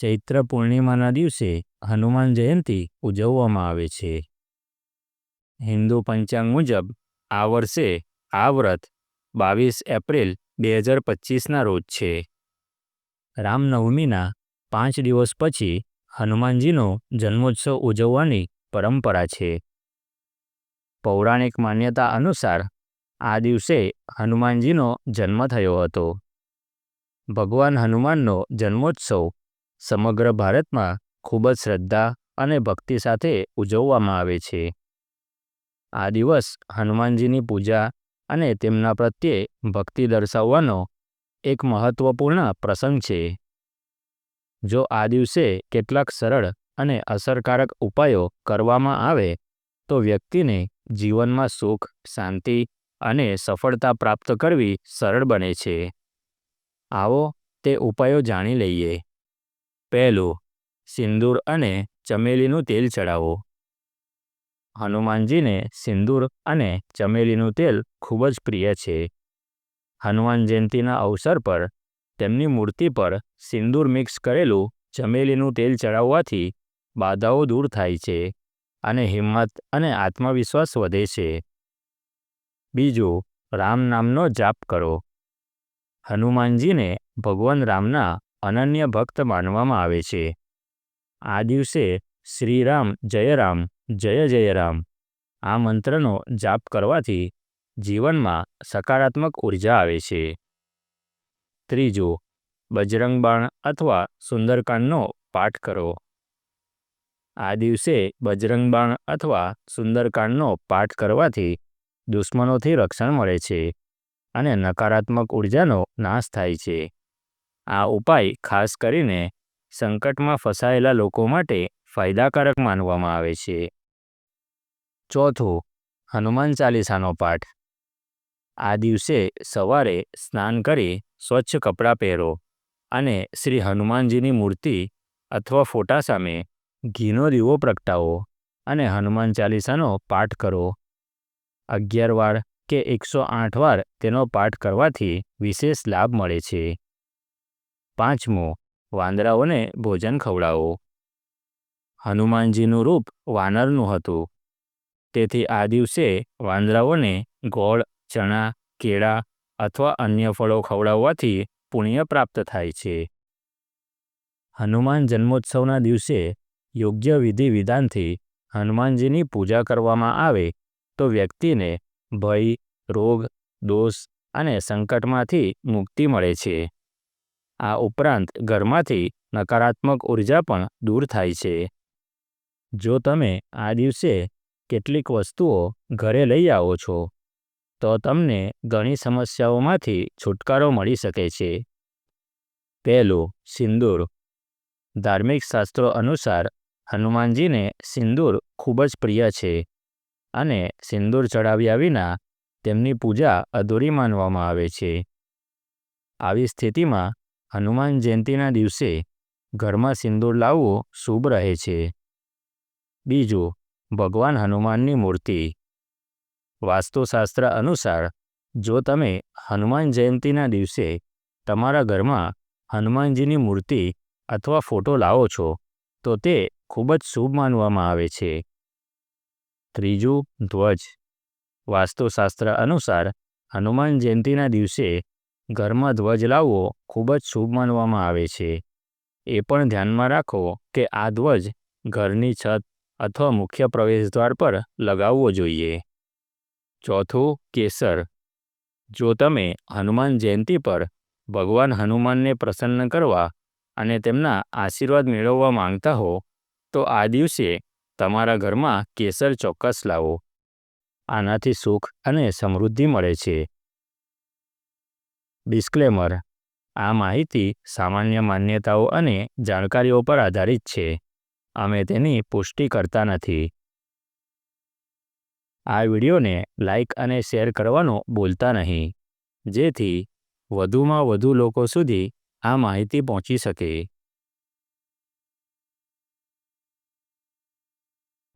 ચૈત્ર પૂર્ણિમાના દિવસે હનુમાન જયંતી ઉજવવામાં આવે છે. હિન્દુ પંચાંગ મુજબ આ વર્ષે આ વ્રત બાવીસ એપ્રિલ બે હજાર પચીસના રોજ છે. રામનવમીના પાંચ દિવસ પછી હનુમાનજીનો જન્મોત્સવ ઉજવવાની પરંપરા છે. પૌરાણિક માન્યતા અનુસાર આ દિવસે હનુમાનજીનો જન્મ થયો હતો. ભગવાન હનુમાનનો જન્મોત્સવ સમગ્ર ભારતમાં ખૂબ જ શ્રદ્ધા અને ભક્તિ સાથે ઉજવવામાં આવે છે. આ દિવસ હનુમાનજીની પૂજા અને તેમના પ્રત્યે ભક્તિ દર્શાવવાનો એક મહત્વપૂર્ણ પ્રસંગ છે. જો આ દિવસે કેટલાક સરળ અને અસરકારક ઉપાયો કરવામાં આવે, તો વ્યક્તિને જીવનમાં સુખ, શાંતિ અને સફળતા પ્રાપ્ત કરવી સરળ બને છે. આવો તે ઉપાયો જાણી લઈએ. પહેલું, સિંદૂર અને ચમેલીનું તેલ ચડાવો હનુમાનજીને સિંદૂર અને ચમેલીનું તેલ ખૂબ જ પ્રિય છે. હનુમાન જયંતીના અવસર પર તેમની મૂર્તિ પર સિંદૂર મિક્સ કરેલું ચમેલીનું તેલ ચડાવવાથી બાધાઓ દૂર થાય છે અને હિંમત અને આત્મવિશ્વાસ વધે છે. બીજું, રામ નામનો જાપ કરો. હનુમાનજીને ભગવાન રામના અનન્ય ભક્ત માનવામાં આવે છે. આ દિવસે શ્રીરામ જયરામ જય રામ, જય જય રામ. આ મંત્રનો જાપ કરવાથી જીવનમાં સકારાત્મક ઊર્જા આવે છે. ત્રીજું બજરંગ બાણ અથવા સુંદરકાંડનો પાઠ કરો. આ દિવસે બજરંગ બાણ અથવા સુંદરકાંડનો પાઠ કરવાથી દુશ્મનોથી રક્ષણ મળે છે અને નકારાત્મક ઉર્જાનો નાશ થાય છે. આ ઉપાય ખાસ કરીને સંકટમાં ફસાયેલા લોકો માટે ફાયદાકારક માનવામાં આવે છે. ચોથું, હનુમાન ચાલીસાનો પાઠ. આ દિવસે સવારે સ્નાન કરી સ્વચ્છ કપડાં પહેરો અને શ્રી હનુમાનજીની મૂર્તિ અથવા ફોટા સામે ઘીનો દીવો પ્રગટાવો અને હનુમાન ચાલીસાનો પાઠ કરો. અગિયાર વાર કે એકસો આઠ વાર તેનો પાઠ કરવાથી વિશેષ લાભ મળે છે. પાંચમું, વાંદરાઓને ભોજન ખવડાવો. હનુમાનજીનું રૂપ વાનરનું હતું. તેથી આ દિવસે વાંદરાઓને ગોળ, ચણા, કેળા અથવા અન્ય ફળો ખવડાવવાથી પુણ્ય પ્રાપ્ત થાય છે. હનુમાન જન્મોત્સવના દિવસે યોગ્ય વિધિ વિધાનથી હનુમાનજીની પૂજા કરવામાં આવે તો વ્યક્તિને ભય, રોગ, દોષ અને સંકટમાંથી મુક્તિ મળે છે. આ ઉપરાંત ઘરમાંથી નકારાત્મક ઊર્જા પણ દૂર થાય છે. જો તમે આ દિવસે કેટલીક વસ્તુઓ ઘરે લઈ આવો છો, તો તમને ઘણી સમસ્યાઓમાંથી છુટકારો મળી શકે છે. પહેલું, સિંદૂર. ધાર્મિક શાસ્ત્રો અનુસાર હનુમાનજીને સિંદૂર ખૂબ જ પ્રિય છે અને સિંદૂર ચડાવ્યા વિના તેમની પૂજા અધૂરી માનવામાં આવે છે. આવી સ્થિતિમાં હનુમાન જયંતીના દિવસે ઘરમાં સિંદૂર લાવવું શુભ રહે છે. બીજું, ભગવાન હનુમાનની મૂર્તિ. વાસ્તુશાસ્ત્ર અનુસાર, જો તમે હનુમાન જયંતીના દિવસે તમારા ઘરમાં હનુમાનજીની મૂર્તિ અથવા ફોટો લાવો છો, તો તે ખૂબ જ શુભ માનવામાં આવે છે. ત્રીજું, ધ્વજ. વાસ્તુશાસ્ત્ર અનુસાર, હનુમાન જયંતીના દિવસે ઘરમાં ધ્વજ લાવવો ખૂબ જ શુભ માનવામાં આવે છે. એ પણ ધ્યાનમાં રાખો કે આ ધ્વજ ઘરની છત અથવા મુખ્ય પ્રવેશદ્વાર પર લગાવવો જોઈએ. ચોથું, કેસર. જો તમે હનુમાન જયંતી પર ભગવાન હનુમાનને પ્રસન્ન કરવા અને તેમના આશીર્વાદ મેળવવા માંગતા હો, તો આ દિવસે તમારા ઘરમાં કેસર ચોક્કસ લાવો. આનાથી સુખ અને સમૃદ્ધિ મળે છે. ડિસ્ક્લેમર આ માહિતી સામાન્ય માન્યતાઓ અને જાણકારીઓ પર આધારિત છે. અમે તેની પુષ્ટિ કરતા નથી. આ વિડીયોને લાઇક અને શેર કરવાનું ભૂલતા નહીં. જેથી વધુમાં વધુ લોકો સુધી આ માહિતી પહોંચી શકે.